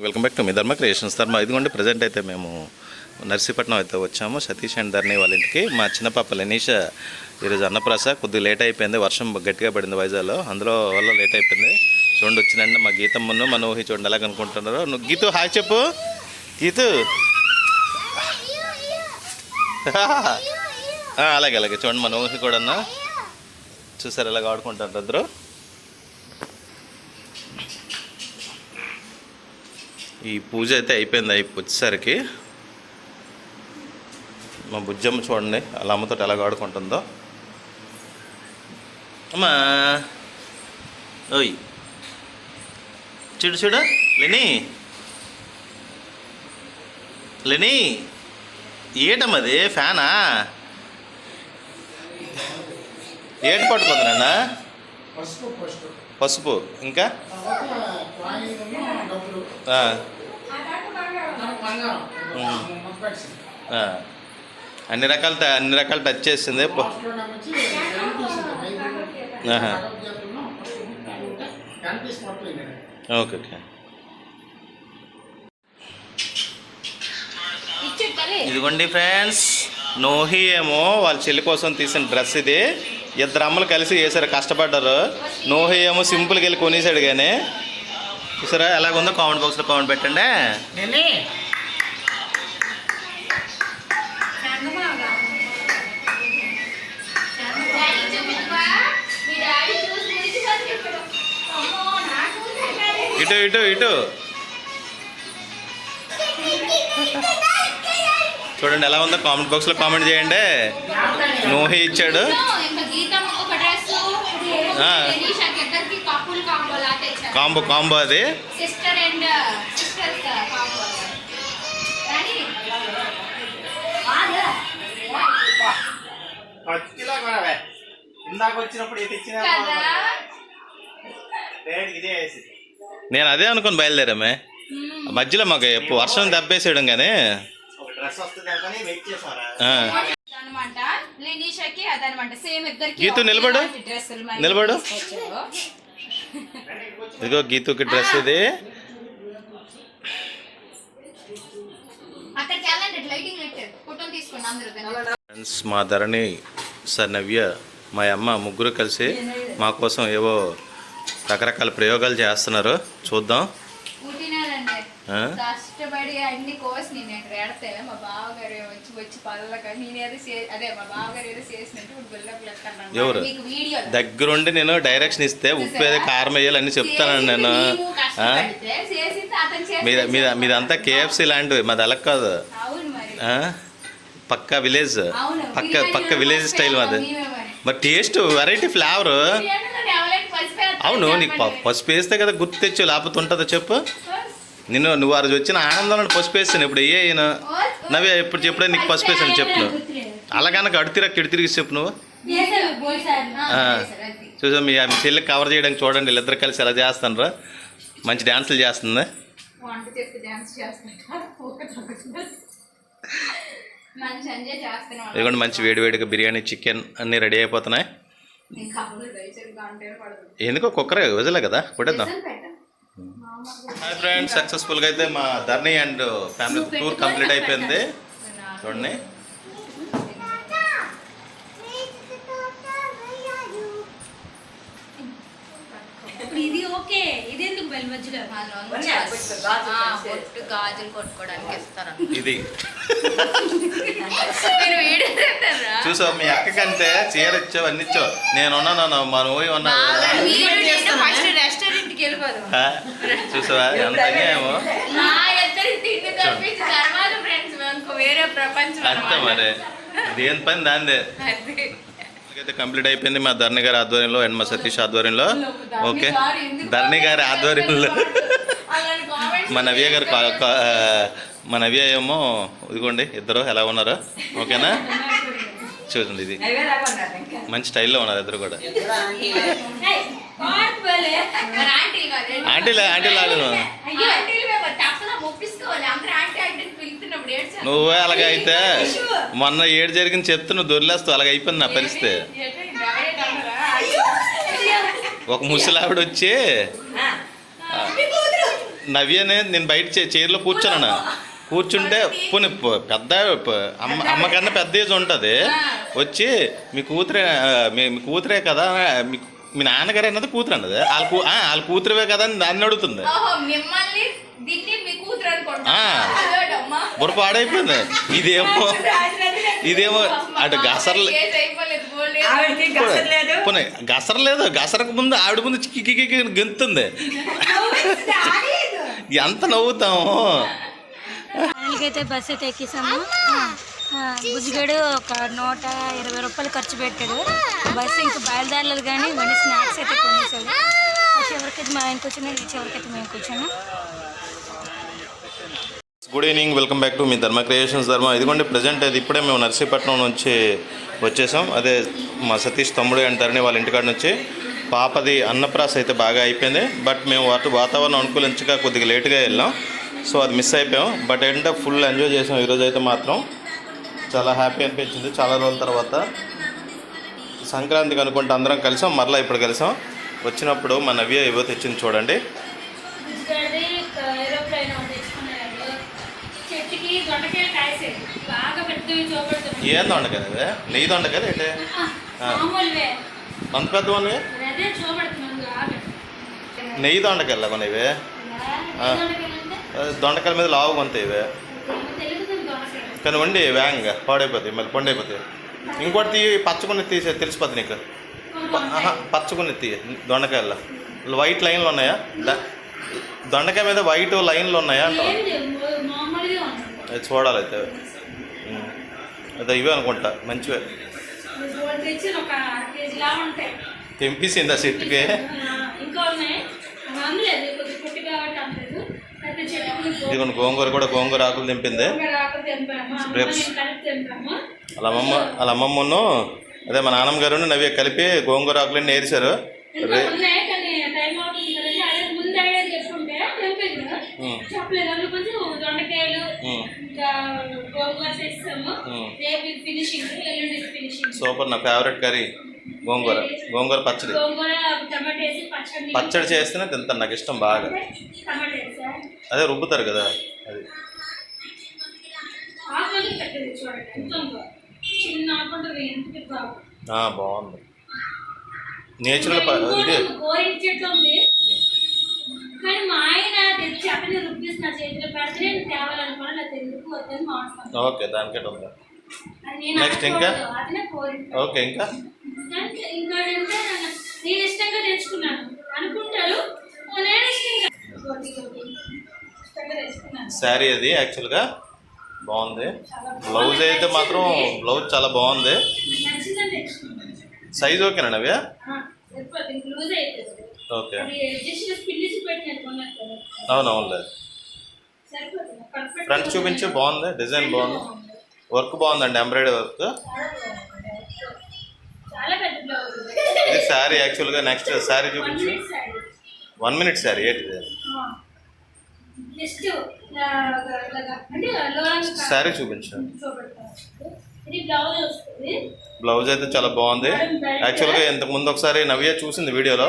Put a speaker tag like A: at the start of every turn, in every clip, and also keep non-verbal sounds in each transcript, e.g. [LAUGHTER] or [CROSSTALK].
A: Welcome back to మీ Dharma creations ధర్మ ఇదిగోండి ప్రజెంట్ అయితే మేము నర్సీపట్నం అయితే వచ్చాము. సతీష్ అండ్ ధర్ని వాళ్ళ ఇంటికి. మా చిన్న పాప లెనీష ఈరోజు అన్నప్రాస. కొద్దిగా లేట్ అయిపోయింది. వర్షం గట్టిగా పడింది వైజాగ్లో. అందులో వల్ల లేట్ అయిపోయింది. చూడండి వచ్చినండి మా గీతమ్మను మన ఊహి చూడండి ఎలా కనుక్కుంటున్నారు. నువ్వు గీతు హాయ్ చెప్పు. గీతు. [LAUGHS] అలాగే అలాగే. చూడండి మన ఊహి కూడా చూసారు ఎలాగ ఆడుకుంటారు అందరూ ఈ పూజ అయితే అయిపోయింది అయి వచ్చేసరికి. మా బుజ్జమ్మ చూడండి అలా అమ్మతో ఎలా ఆడుకుంటుందో. అమ్మా. ఓయ్. చూడు చూడు లెని. లెని. ఏటమ్మది ఫ్యానా? ఏట పట్టుకుంది నాన్న?
B: పసుపు
A: ఇంకా. అన్ని రకాల అన్ని రకాల టచ్ చేసింది. ఓకే ఇదిగోండి ఫ్రెండ్స్. నోహి ఏమో వాళ్ళ చెల్లి కోసం తీసిన డ్రెస్ ఇది. ఇద్దరు అమ్మలు కలిసి వేసారు కష్టపడ్డారు. నోహి ఏమో సింపుల్గా వెళ్ళి కొనేసాడు కానీ చూసారా ఎలాగుందో కామెంట్ బాక్స్లో కామెంట్ పెట్టండి.
B: నేనే
A: ఇటు ఇటు ఇటు. [LAUGHS] చూడండి ఎలా ఉందో కామెంట్ బాక్స్లో కామెంట్ చేయండి. నోహి ఇచ్చాడు. కాంబో కాంబో అది. నేను అదే అనుకుని బయలుదేరామే. మధ్యలో మాకు ఎప్పు- వర్షం దెబ్బేసేయడం కానీ
C: అనమాట లినీషాకి అదనమాట సేమ్ ఇద్దరికి
A: గీతు నిలబడు. నిలబడు. ఇదిగో గీతుకి డ్రెస్ ఇది. ఫ్రెండ్స్ మా ధరణి సార్ నవ్య మా అమ్మ ముగ్గురు కలిసి మా కోసం ఏవో రకరకాల ప్రయోగాలు చేస్తున్నారు చూద్దాం?
C: కష్టపడి అన్ని కోసి నేను ఇక్కడ ఎడితే మా బావగారు వచ్చి వచ్చి పళ్ళక నేనేదో అదే మా బావగారు ఏదో చేసినట్టు బిల్డప్? మీకు వీడియో
A: దగ్గరుండి నేను డైరెక్షన్ ఇస్తే ఉప్పు ఏదో కారం వేయాలి అన్ని చెప్తానండి నేను? మీద మీద మీదంతా కేఎఫ్సి లాంటివి మాది అలా కాదు? పక్కా విలేజ్ పక్క పక్క విలేజ్ స్టైల్ మాది.
C: మరి.
A: టేస్ట్ వెరైటీ ఫ్లేవర్ అవును నీకు. పసుపు వేస్తే కదా గుర్తు తెచ్చు లేకపోతే ఉంటుందో చెప్పు. నిన్ను నువ్వు ఆ రోజు వచ్చిన ఆనందంలో పసుపు వేస్తాను ఇప్పుడు ఏ అయినా. నవ్వే ఎప్పుడు చెప్పుడే నీకు పసుపు వేసాను చెప్పు నువ్వు. అలాగనక అడితిరా కిడి చెప్పు నువ్వు. చూసా మీ మీ చెల్లి కవర్ చేయడానికి చూడండి వీళ్ళిద్దరు కలిసి ఎలా చేస్తాను మంచి డ్యాన్సులు చేస్తుంది ఇదిగోండి మంచి వేడివేడిగా బిర్యానీ చికెన్ అన్నీ రెడీ అయిపోతున్నాయి. ఎందుకో కుక్కరే విజలే కదా కొట్టేద్దాం. హాయ్ ఫ్రెండ్స్ సక్సెస్ఫుల్గా అయితే మా Dharni and family tour complete అయిపోయింది. [LAUGHS] చూడండి.
D: ఇది ఓకే. ఇది ఎందుకు బయలు మధ్యలో
C: బొట్టు గాజులు కొట్టుకోవడానికి ఇస్తారా.
A: ఇది.
C: మీరు
A: చూసావు మీ అక్క కంటే చీర ఇచ్చావు. అన్ని ఇచ్చావు నేను ఉన్నాను మన ఊయి ఉన్నా
C: ఫస్ట్ వెళ్ళిపోదాం
A: చూసావా? ఎంత అన్యాయమో
C: మా ఇద్దరికి తిండి తప్పించి తర్వాత ఫ్రెండ్స్ ఇంకో వేరే ప్రపంచం
A: అంతే. మరి. దేని పని దాందే. అయితే కంప్లీట్ అయిపోయింది మా ధరణి గారి ఆధ్వర్యంలో అండ్ మా సతీష్ ఆధ్వర్యంలో. ఓకే. ధరణి గారి ఆధ్వర్యంలో. మా నవ్య గారు మా నవ్య ఏమో ఇదిగోండి ఇద్దరు ఎలా ఉన్నారు. ఓకేనా? [LAUGHS] చూడండి ఇది. మంచి స్టైల్లో ఉన్నారు ఇద్దరు కూడా.
C: ఆంటీ.
A: ఆంటీలే
C: ఆంటీ ఏడ్చాను
A: నువ్వే అలాగ అయితే. మొన్న ఏడు జరిగింది చెప్తే నువ్వు దొరిలేస్తావు. అలాగ అయిపోయింది నా పరిస్థితి. ఒక ముసలావిడ వచ్చి నవ్యనే నేను బయట చే- చైర్లో కూర్చున్నాను. కూర్చుంటే పోనీ పెద్ద ప- అమ్మ అమ్మకన్నా పెద్ద ఏజ్ ఉంటుంది. వచ్చి మీ కూతురే మీ మీ కూతురే కదా మీ మీ నాన్నగారు అన్నది కూతురు అన్నది. వాళ్ళ కూ ఆ, వాళ్ళ కూతురువే కదా అని దాన్ని అడుగుతుంది. బుర్ర పాడైపోయింది. ఇదేమో ఇదేమో అటు గసర్లు పోనీ గసరలేదు గసరకు ముందు ఆవిడ ముందు కిక్కి గెంతుంది. ఎంత నవ్వుతాము.
E: అయితే బస్ అయితే ఎక్కేసాము. బుజ్జిగాడు ఒక నూట ఇరవై రూపాయలు ఖర్చు పెట్టాడు. బస్సు ఇంకా బయలుదేరలేదు కానీ మళ్ళీ స్నాక్స్ అయితే కొనేసాడు. చివరికైతే మా ఆయన కూర్చున్నాడు. ఈ చివరికైతే మేము కూర్చున్నాం.
A: Good evening welcome back to me Dharma creations. ధర్మ ఇదిగోండి ప్రజెంట్ అది ఇప్పుడే మేము నర్సీపట్నం నుంచి వచ్చేసాం. అదే మా సతీష్ తమ్ముడు ధరణి వాళ్ళ ఇంటికాడ నుంచి పాపది అన్నప్రాస అయితే బాగా అయిపోయింది. బట్ మేము అటు వాతావరణం అనుకూలించక కొద్దిగా లేట్గా వెళ్ళాం. సో అది మిస్ అయిపోయాం. బట్ ఏంటంటే ఫుల్ ఎంజాయ్ చేసాం. ఈరోజు అయితే మాత్రం చాలా హ్యాపీ అనిపించింది. చాలా రోజుల తర్వాత సంక్రాంతికి అనుకుంటే అందరం కలిసాం. మరలా ఇప్పుడు కలిసాం. వచ్చినప్పుడు మా నవ్య ఏవో తెచ్చింది చూడండి. ఏం దొండకాయ అదే? నెయ్యి దొండకాయ ఏంటి? అంత పెద్ద ఉన్నాయి? నెయ్యి దొండకాయలు ఆ.
D: దొండకాయలు
A: మీద లావు కొంత ఇవి కానీ వండి వేగంగా పాడైపోతాయి మళ్ళీ పండైపోతాయి ఇంకోటి తీయి పచ్చకుని తీసే తెలిసిపోద్ది నీకు. పచ్చకుని తీయ దొండకాయల్లో. వైట్ లైన్లు ఉన్నాయా? దొండకాయ మీద వైట్ లైన్లు ఉన్నాయా అది చూడాలి అయితే. అదే ఇవే అనుకుంటా మంచివే. తెంపేసింది చెట్టుకి
D: ఆ, ఇంకా ఉన్నాయి అవి అందలేదు కొద్ది పొట్టి కాబట్టి అందలేదు పెద్ద చెట్టు
A: ఇదిగోండి గోంగూర కూడా గోంగూర ఆకులు తెంపింది.
D: తెంపాము
A: వాళ్ళ అమ్మమ్మ వాళ్ళ అమ్మమ్మను అదే మా నాన్నమ్మ గారు నవ్వి కలిపి గోంగూర ఆకులు నేర్చారు.
D: రేపు
A: సూపర్ నా ఫేవరెట్ కర్రీ గోంగూర గోంగూర పచ్చడి.
D: పచ్చడి
A: చేస్తేనే తింటాను నాకు ఇష్టం బాగా. అదే రుబ్బుతారు కదా అది. బాగుంది. నేచురల్ ఇది. ఓకే దానికే ఉంది Next ఇంకా? ఓకే ఇంకా?
D: నేను ఇష్టంగా అనుకుంటారు?
A: శారీ అది యాక్చువల్గా బాగుంది. బ్లౌజ్ అయితే మాత్రం బ్లౌజ్ చాలా బాగుంది. సైజ్ ఓకేనా అవి? ఓకే అవునవునులే. ఫ్రంట్ చూపించి బాగుంది. డిజైన్ బాగుంది. వర్క్ బాగుందండి ఎంబ్రాయిడరీ వర్క్. ఇది శారీ యాక్చువల్గా నెక్స్ట్ శారీ చూపించు. One minute sari. ఏంటిది శారీ చూపించు.
D: చూపెడతాను ఇది బ్లౌజ్
A: అయితే చాలా బాగుంది. యాక్చువల్గా ఇంతకు ముందు ఒకసారి నవ్య చూసింది వీడియోలో.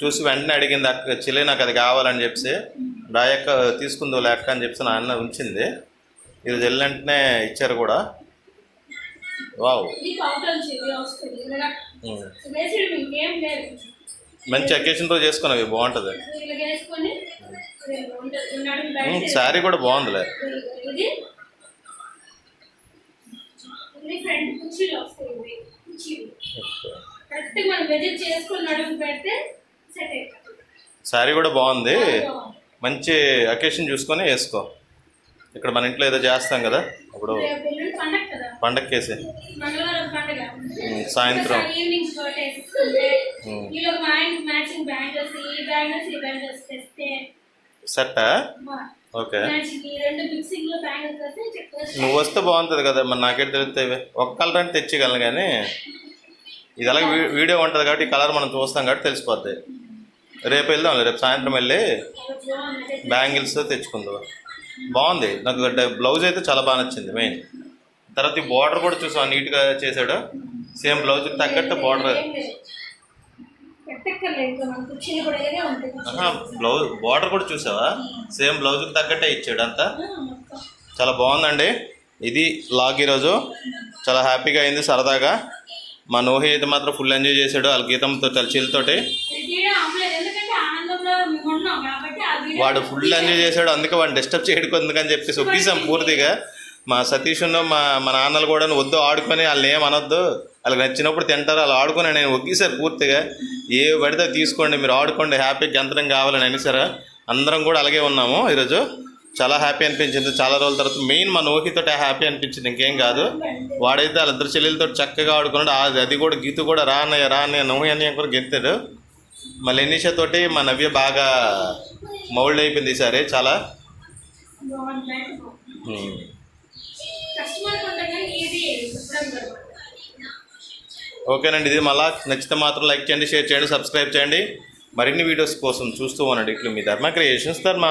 A: చూసి వెంటనే అడిగింది అక్క చెల్లి నాకు అది కావాలని చెప్పి రాయక్క తీసుకుందో లెక్క అని చెప్పి నాన్న ఉంచింది. ఇది వెళ్ళి వెంటనే ఇచ్చారు కూడా. వావ్. మంచి అకేషన్ రోజు చేసుకున్నవి బాగుంటుంది. శారీ కూడా బాగుందిలే.
D: ఇవి
A: శారీ కూడా బాగుంది. మంచి అకేషన్ చూసుకొని వేసుకో. ఇక్కడ మన ఇంట్లో ఏదో చేస్తాం కదా? అప్పుడు పండక్కేసి ఉమ్, సాయంత్రం. సెట్టా? ఓకే. నువ్వు వస్తే బాగుంటుంది కదా మరి నాకేం తెలుస్తాయి ఒక కలర్ అంటే తెచ్చిగలను కానీ ఇది అలాగే వీడియో ఉంటుంది కాబట్టి ఈ కలర్ మనం చూస్తాం కాబట్టి తెలిసిపోద్ది. రేపు వెళ్దాం రేపు సాయంత్రం వెళ్ళి బ్యాంగిల్స్ తెచ్చుకుందాం. బాగుంది. నాకు బ్లౌజ్ అయితే చాలా బాగా నచ్చింది మెయిన్ తర్వాత ఈ బార్డర్ కూడా చూసాం నీట్గా చేశాడు. సేమ్ బ్లౌజ్కి తగ్గట్టు బార్డర్ బ్లౌజ్ బార్డర్ కూడా చూసావా? సేమ్ బ్లౌజ్కి తగ్గట్టే ఇచ్చాడు అంతా. చాలా బాగుందండి. ఇది లాగ్ ఈరోజు చాలా హ్యాపీగా అయింది సరదాగా. మా నోహి అయితే మాత్రం ఫుల్ ఎంజాయ్ చేశాడు వాళ్ళ గీతంతో చాలా వాడు ఫుల్ ఎంజాయ్ చేశాడు అందుకే వాడిని డిస్టర్బ్ చేయడం ఎందుకని చెప్పి ఒప్పేసాం పూర్తిగా. మా సతీష్ మా మా నాన్నలు కూడా వద్దు ఆడుకొని వాళ్ళని ఏం అనొద్దు. వాళ్ళకి నచ్చినప్పుడు తింటారు వాళ్ళు ఆడుకొని నేను ఒగ్గేసారు పూర్తిగా. ఏ పడితే తీసుకోండి మీరు ఆడుకోండి హ్యాపీగా ఎంతరం కావాలని అనేసారా అందరం కూడా అలాగే ఉన్నాము ఈరోజు. చాలా హ్యాపీ అనిపించింది. చాలా రోజుల తర్వాత మెయిన్ మా నోహితో హ్యాపీ అనిపించింది ఇంకేం కాదు. వాడైతే వాళ్ళిద్దరు చెల్లెలతో చక్కగా ఆడుకున్నాడు. అది కూడా గీతు కూడా రా అన్నయ్య రా అన్నయ్య నోహి అన్నయ్య కూడా గెంతాడు. మా లెనీషా తోటి మా నవ్య బాగా మౌల్డ్ అయిపోయింది ఈసారి చాలా.
D: దొరకదు.
A: ఓకేనండి ఇది మళ్ళా నచ్చితే మాత్రం లైక్ చేయండి షేర్ చేయండి సబ్స్క్రైబ్ చేయండి. మరిన్ని వీడియోస్ కోసం చూస్తూ ఉండండి ఇట్లు మీ ధర్మ క్రియేషన్స్ ధర్మ.